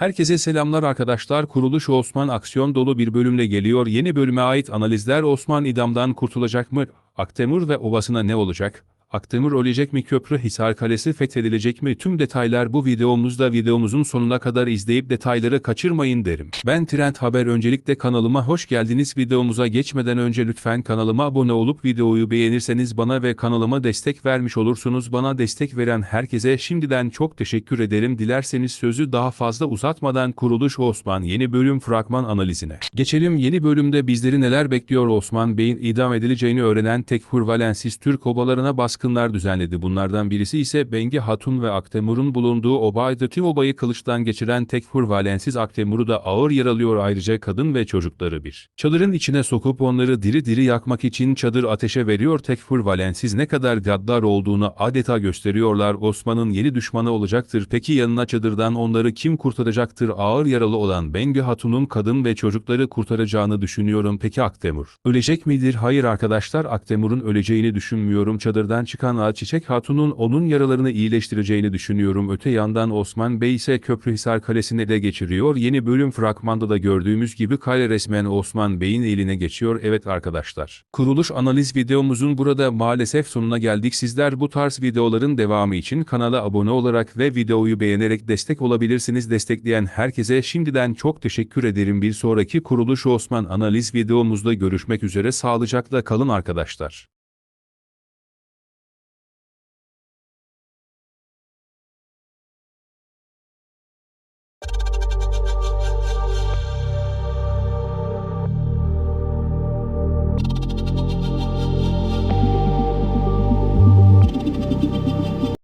Herkese selamlar arkadaşlar. Kuruluş Osman aksiyon dolu bir bölümle geliyor. Yeni bölüme ait analizler Osman idamdan kurtulacak mı? Aktemur ve Ovası'na ne olacak? Aktemur ölecek mi? Köprü Hisar Kalesi fethedilecek mi? Tüm detaylar bu videomuzda videomuzun sonuna kadar izleyip detayları kaçırmayın derim. Ben Trend Haber öncelikle kanalıma hoş geldiniz. Videomuza geçmeden önce lütfen kanalıma abone olup videoyu beğenirseniz bana ve kanalıma destek vermiş olursunuz. Bana destek veren herkese şimdiden çok teşekkür ederim. Dilerseniz sözü daha fazla uzatmadan Kuruluş Osman yeni bölüm fragman analizine. Geçelim yeni bölümde bizleri neler bekliyor Osman Bey'in idam edileceğini öğrenen Tekfur Valensis Türk obalarına baskınlar düzenledi. Bunlardan birisi ise Bengi Hatun ve Aktemur'un bulunduğu obaydı. Tüm obayı kılıçtan geçiren Tekfur Valensiz Aktemur'u da ağır yaralıyor ayrıca kadın ve çocukları bir. Çadırın içine sokup onları diri diri yakmak için çadır ateşe veriyor. Tekfur Valensiz ne kadar gaddar olduğunu adeta gösteriyorlar. Osman'ın yeni düşmanı olacaktır. Peki yanına çadırdan onları kim kurtaracaktır? Ağır yaralı olan Bengi Hatun'un kadın ve çocukları kurtaracağını düşünüyorum. Peki Aktemur? Ölecek midir? Hayır arkadaşlar Aktemur'un öleceğini düşünmüyorum. Çadırdan çıkan Ağaçiçek Hatun'un onun yaralarını iyileştireceğini düşünüyorum. Öte yandan Osman Bey ise Köprühisar Kalesi'ni ele geçiriyor. Yeni bölüm fragmanda da gördüğümüz gibi kale resmen Osman Bey'in eline geçiyor. Evet arkadaşlar. Kuruluş analiz videomuzun burada maalesef sonuna geldik. Sizler bu tarz videoların devamı için kanala abone olarak ve videoyu beğenerek destek olabilirsiniz. Destekleyen herkese şimdiden çok teşekkür ederim. Bir sonraki Kuruluş Osman analiz videomuzda görüşmek üzere. Sağlıcakla kalın arkadaşlar.